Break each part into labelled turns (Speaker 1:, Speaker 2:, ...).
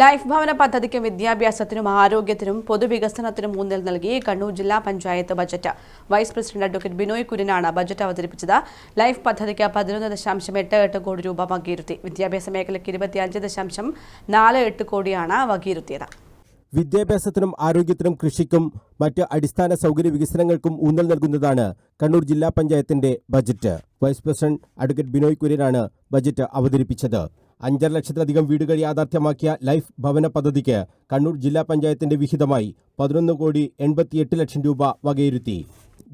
Speaker 1: Life ഭവന പദ്ധതിക്കും വിദ്യാഭ്യാസത്തിനും ആരോഗ്യത്തിനും പൊതുവികസനത്തിനും ഊന്നൽ നൽകി കണ്ണൂർ ജില്ലാ panchayat budget. Vice president advocate Binoy കുര്യനാണ് budget അവതരിപ്പിച്ചത്. ലൈഫ് പദ്ധതിക്ക് പതിനൊന്ന് ദശാംശം എട്ട് എട്ട് കോടി രൂപ വകയിരുത്തി. വിദ്യാഭ്യാസ മേഖലയ്ക്ക് ഇരുപത്തിയഞ്ച് ദശാംശം നാല് എട്ട് കോടിയാണ് വകയിരുത്തിയത്.
Speaker 2: വിദ്യാഭ്യാസത്തിനും ആരോഗ്യത്തിനും കൃഷിക്കും മറ്റ് അടിസ്ഥാന സൗകര്യ വികസനങ്ങൾക്കും ഊന്നൽ നൽകുന്നതാണ് കണ്ണൂർ ജില്ലാ പഞ്ചായത്തിന്റെ budget. Vice president advocate Binoy കുര്യനാണ് budget അവതരിപ്പിച്ചത്. അഞ്ചര ലക്ഷത്തിലധികം വീടുകൾ യാഥാർത്ഥ്യമാക്കിയ ലൈഫ് ഭവന പദ്ധതിക്ക് കണ്ണൂർ ജില്ലാ പഞ്ചായത്തിന്റെ വിഹിതമായി പതിനൊന്ന് കോടി എൺപത്തിയെട്ട് ലക്ഷം രൂപ വകയിരുത്തി.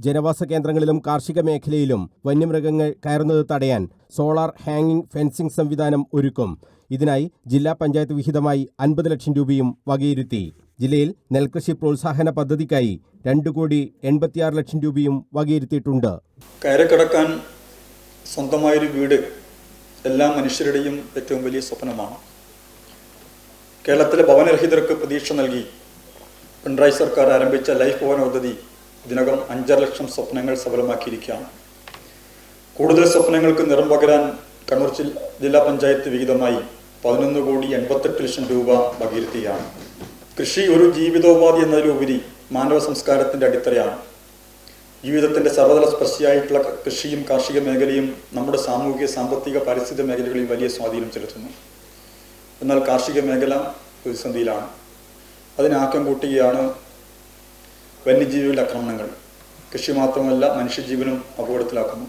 Speaker 2: ജനവാസ കേന്ദ്രങ്ങളിലും കാർഷിക മേഖലയിലും വന്യമൃഗങ്ങൾ കയറുന്നത് തടയാൻ സോളാർ ഹാങ്ങിംഗ് ഫെൻസിംഗ് സംവിധാനം ഒരുക്കും. ഇതിനായി ജില്ലാ പഞ്ചായത്ത് വിഹിതമായി അൻപത് ലക്ഷം രൂപയും വകയിരുത്തി. ജില്ലയിൽ നെൽകൃഷി പ്രോത്സാഹന പദ്ധതിക്കായി രണ്ട് കോടി എൺപത്തിയാറ് ലക്ഷം രൂപയും വകയിരുത്തിയിട്ടുണ്ട്.
Speaker 3: കയറി കിടക്കാൻ സ്വന്തമായൊരു വീട് എല്ലാ മനുഷ്യരുടെയും ഏറ്റവും വലിയ സ്വപ്നമാണ്. കേരളത്തിലെ ഭവനരഹിതർക്ക് പ്രതീക്ഷ നൽകി പിണറായി സർക്കാർ ആരംഭിച്ച ലൈഫ് ഭവന പദ്ധതി ഇതിനകം അഞ്ചര ലക്ഷം സ്വപ്നങ്ങൾ സഫലമാക്കിയിരിക്കുകയാണ്. കൂടുതൽ സ്വപ്നങ്ങൾക്ക് നിറം പകരാൻ കണ്ണൂർ ജില്ല പഞ്ചായത്ത് വിഹിതമായി പതിനൊന്ന് കോടി എൺപത്തെട്ട് ലക്ഷം രൂപ വകയിരുത്തുകയാണ്. കൃഷി ഒരു ജീവിതോപാധി എന്നതിലുപരി മാനവ സംസ്കാരത്തിന്റെ അടിത്തറയാണ്. ജീവിതത്തിന്റെ സർവതല സ്പർശിയായിട്ടുള്ള കൃഷിയും കാർഷിക മേഖലയും നമ്മുടെ സാമൂഹിക സാമ്പത്തിക പരിസ്ഥിതി മേഖലകളിൽ വലിയ സ്വാധീനം ചെലുത്തുന്നു. എന്നാൽ കാർഷിക മേഖല പ്രതിസന്ധിയിലാണ്. അതിനാക്കം കൂട്ടുകയാണ് വന്യജീവികളുടെ ആക്രമണങ്ങൾ. കൃഷി മാത്രമല്ല മനുഷ്യജീവനും അപകടത്തിലാക്കുന്നു.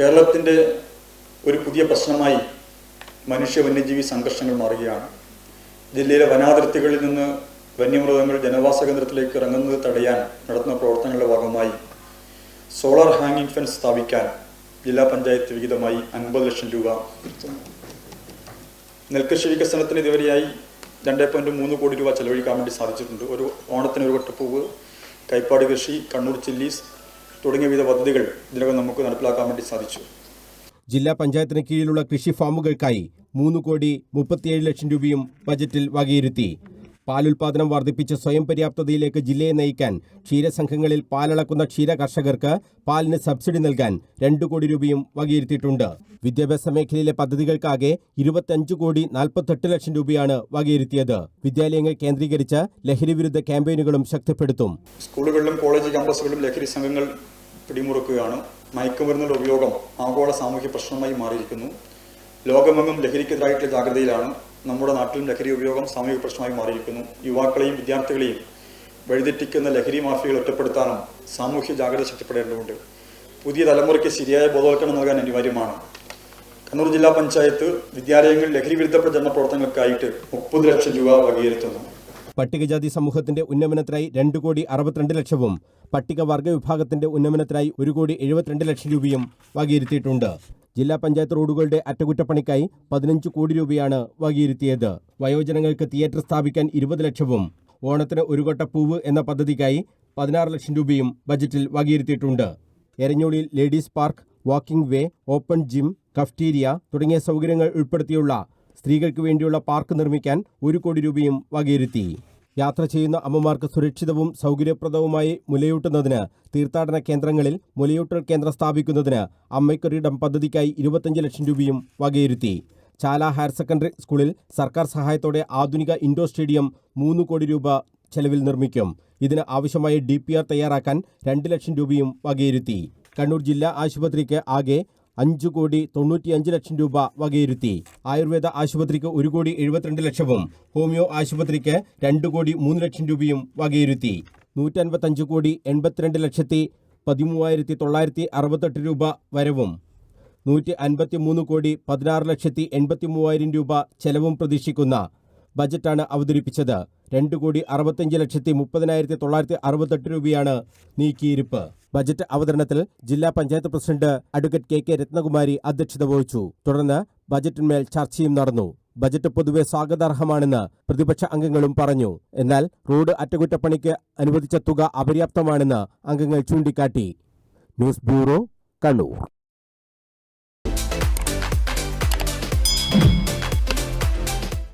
Speaker 3: കേരളത്തിന്റെ ഒരു പുതിയ പ്രശ്നമായി മനുഷ്യ വന്യജീവി സംഘർഷങ്ങൾ മാറുകയാണ്. ജില്ലയിലെ വനാതിർത്തികളിൽ നിന്ന് വന്യമൃഗങ്ങൾ ജനവാസ കേന്ദ്രത്തിലേക്ക് ഇറങ്ങുന്നത് തടയാൻ നടത്തുന്ന പ്രവർത്തനങ്ങളുടെ ഭാഗമായി സോളാർ ഹാങ്ങിങ് ഫെൻസ് സ്ഥാപിക്കാൻ ജില്ലാ പഞ്ചായത്ത് വിഹിതമായി അൻപത് ലക്ഷം രൂപ. നെൽകൃഷി വികസനത്തിന് ഇതുവരെയായി രണ്ട് പോയിന്റ് മൂന്ന് കോടി രൂപ ചെലവഴിക്കാൻ വേണ്ടി സാധിച്ചിട്ടുണ്ട് ഒരു ഓണത്തിന് ഒരു വട്ടപ്പൂവ് കൈപ്പാട് കൃഷി കണ്ണൂർ ചില്ലീസ് തുടങ്ങിയ വിവിധ പദ്ധതികൾ ഇതിനകം നമുക്ക് നടപ്പിലാക്കാൻ വേണ്ടി സാധിച്ചു
Speaker 2: ജില്ലാ പഞ്ചായത്തിന് കീഴിലുള്ള കൃഷി ഫാമുകൾക്കായി മൂന്ന് കോടി മുപ്പത്തിയേഴ് ലക്ഷം രൂപയും ബജറ്റിൽ വകയിരുത്തി പാലുൽപാദനം വർദ്ധിപ്പിച്ച് സ്വയം പര്യാപ്തതയിലേക്ക് ജില്ലയെ നയിക്കാൻ ക്ഷീരസംഘങ്ങളിൽ പാലളക്കുന്ന ക്ഷീര കർഷകർക്ക് പാലിന് സബ്സിഡി നൽകാൻ രണ്ടു കോടി രൂപയും വകയിരുത്തിയിട്ടുണ്ട്. വിദ്യാഭ്യാസ മേഖലയിലെ പദ്ധതികൾക്കാകെ ഇരുപത്തിയഞ്ച് കോടി നാൽപ്പത്തെട്ട് ലക്ഷം രൂപയാണ് വകയിരുത്തിയത്. വിദ്യാലയങ്ങൾ കേന്ദ്രീകരിച്ച് ലഹരിവിരുദ്ധ ക്യാമ്പയിനുകളും ശക്തിപ്പെടുത്തും.
Speaker 3: സ്കൂളുകളിലും കോളേജ് ക്യാമ്പസുകളിലും ലഹരി സംഘങ്ങൾ പിടിമുറുക്കുകയാണ്. മയക്കുമരുന്നുകളുടെ ഉപയോഗം ആഗോള സാമൂഹ്യ പ്രശ്നമായി മാറിയിരിക്കുന്നു. ലോകമെങ്ങും ലഹരിക്കെതിരായിട്ടുള്ള ജാഗ്രതയിലാണ്. നമ്മുടെ നാട്ടിലും ലഹരി ഉപയോഗം സാമൂഹിക പ്രശ്നമായി മാറിയിരിക്കുന്നു. യുവാക്കളെയും വിദ്യാർത്ഥികളെയും വഴിതെറ്റിക്കുന്ന ലഹരി മാഫിയകൾ ഒറ്റപ്പെടുത്താനും സാമൂഹ്യ ജാഗ്രത ശക്തിപ്പെടേണ്ടതുണ്ട്. പുതിയ തലമുറയ്ക്ക് ശരിയായ ബോധവൽക്കരണം നൽകാൻ അനിവാര്യമാണ്. കണ്ണൂർ ജില്ലാ പഞ്ചായത്ത് വിദ്യാലയങ്ങളിൽ ലഹരി വിരുദ്ധ പ്രചരണ പ്രവർത്തനങ്ങൾക്കായിട്ട് മുപ്പത് ലക്ഷം രൂപ വകയിരുത്തുന്നു.
Speaker 2: പട്ടികജാതി സമൂഹത്തിന്റെ ഉന്നമനത്തിനായി രണ്ട് കോടി അറുപത്തിരണ്ട് ലക്ഷവും പട്ടികവർഗ വിഭാഗത്തിന്റെ ഉന്നമനത്തിനായി ഒരു കോടി എഴുപത്തിരണ്ട് ലക്ഷം രൂപയും വകയിരുത്തിയിട്ടുണ്ട്. ജില്ലാ പഞ്ചായത്ത് റോഡുകളുടെ അറ്റകുറ്റപ്പണിക്കായി പതിനഞ്ച് കോടി രൂപയാണ് വകയിരുത്തിയത്. വയോജനങ്ങൾക്ക് തിയേറ്റർ സ്ഥാപിക്കാൻ ഇരുപത് ലക്ഷവും ഓണത്തിന് ഒരു കൊട്ട പൂവ് എന്ന പദ്ധതിക്കായി പതിനാറ് ലക്ഷം രൂപയും ബജറ്റിൽ വകയിരുത്തിയിട്ടുണ്ട്. എരഞ്ഞോളിയിൽ ladies park walking way open gym cafeteria തുടങ്ങിയ സൗകര്യങ്ങൾ ഉൾപ്പെടുത്തിയുള്ള സ്ത്രീകൾക്ക് വേണ്ടിയുള്ള പാർക്ക് നിർമ്മിക്കാൻ ഒരു കോടി രൂപയും വകയിരുത്തി. യാത്ര ചെയ്യുന്ന അമ്മമാർക്ക് സുരക്ഷിതവും സൗകര്യപ്രദവുമായി മുലയൂട്ടുന്നതിന് തീർത്ഥാടന കേന്ദ്രങ്ങളിൽ മുലയൂട്ടൽ കേന്ദ്രം സ്ഥാപിക്കുന്നതിന് അമ്മയ്ക്കൊരിടം പദ്ധതിക്കായി ഇരുപത്തഞ്ച് ലക്ഷം രൂപയും വകയിരുത്തി. ചാല ഹയർ സെക്കൻഡറി സ്കൂളിൽ സർക്കാർ സഹായത്തോടെ ആധുനിക ഇൻഡോർ സ്റ്റേഡിയം മൂന്ന് കോടി രൂപ ചെലവിൽ നിർമ്മിക്കും. ഇതിന് ആവശ്യമായ ഡി തയ്യാറാക്കാൻ രണ്ട് ലക്ഷം രൂപയും വകയിരുത്തി. കണ്ണൂർ ജില്ലാ ആശുപത്രിക്ക് ആകെ അഞ്ച് കോടി തൊണ്ണൂറ്റിയഞ്ച് ലക്ഷം രൂപ വകയിരുത്തി. ആയുർവേദ ആശുപത്രിക്ക് ഒരു കോടി എഴുപത്തിരണ്ട് ലക്ഷവും ഹോമിയോ ആശുപത്രിക്ക് രണ്ട് കോടി മൂന്ന് ലക്ഷം രൂപയും വകയിരുത്തി. നൂറ്റൻപത്തഞ്ച് കോടി എൺപത്തിരണ്ട് ലക്ഷത്തി പതിമൂവായിരത്തി തൊള്ളായിരത്തി അറുപത്തെട്ട് രൂപ വരവും. നൂറ്റി അൻപത്തി മൂന്ന് കോടി പതിനാറ് ലക്ഷത്തി എൺപത്തി മൂവായിരം രൂപ ചെലവും പ്രതീക്ഷിക്കുന്ന ബജറ്റാണ് അവതരിപ്പിച്ചത്. രണ്ട് കോടി അറുപത്തഞ്ച് ലക്ഷത്തി മുപ്പതിനായിരത്തി തൊള്ളായിരത്തി അറുപത്തെട്ട് രൂപയാണ് നീക്കിയിരിപ്പ്. ബജറ്റ് അവതരണത്തിൽ ജില്ലാ panchayat president advocate K K Rathnakumari അധ്യക്ഷത വഹിച്ചു. തുടർന്ന് ബജറ്റിന്മേൽ ചർച്ചയും നടന്നു. ബജറ്റ് പൊതുവെ സ്വാഗതാർഹമാണെന്ന് പ്രതിപക്ഷ അംഗങ്ങളും പറഞ്ഞു. എന്നാൽ റോഡ് അറ്റകുറ്റപ്പണിക്ക് അനുവദിച്ച തുക അപര്യാപ്തമാണെന്ന് അംഗങ്ങൾ ചൂണ്ടിക്കാട്ടി. News bureau Kannur.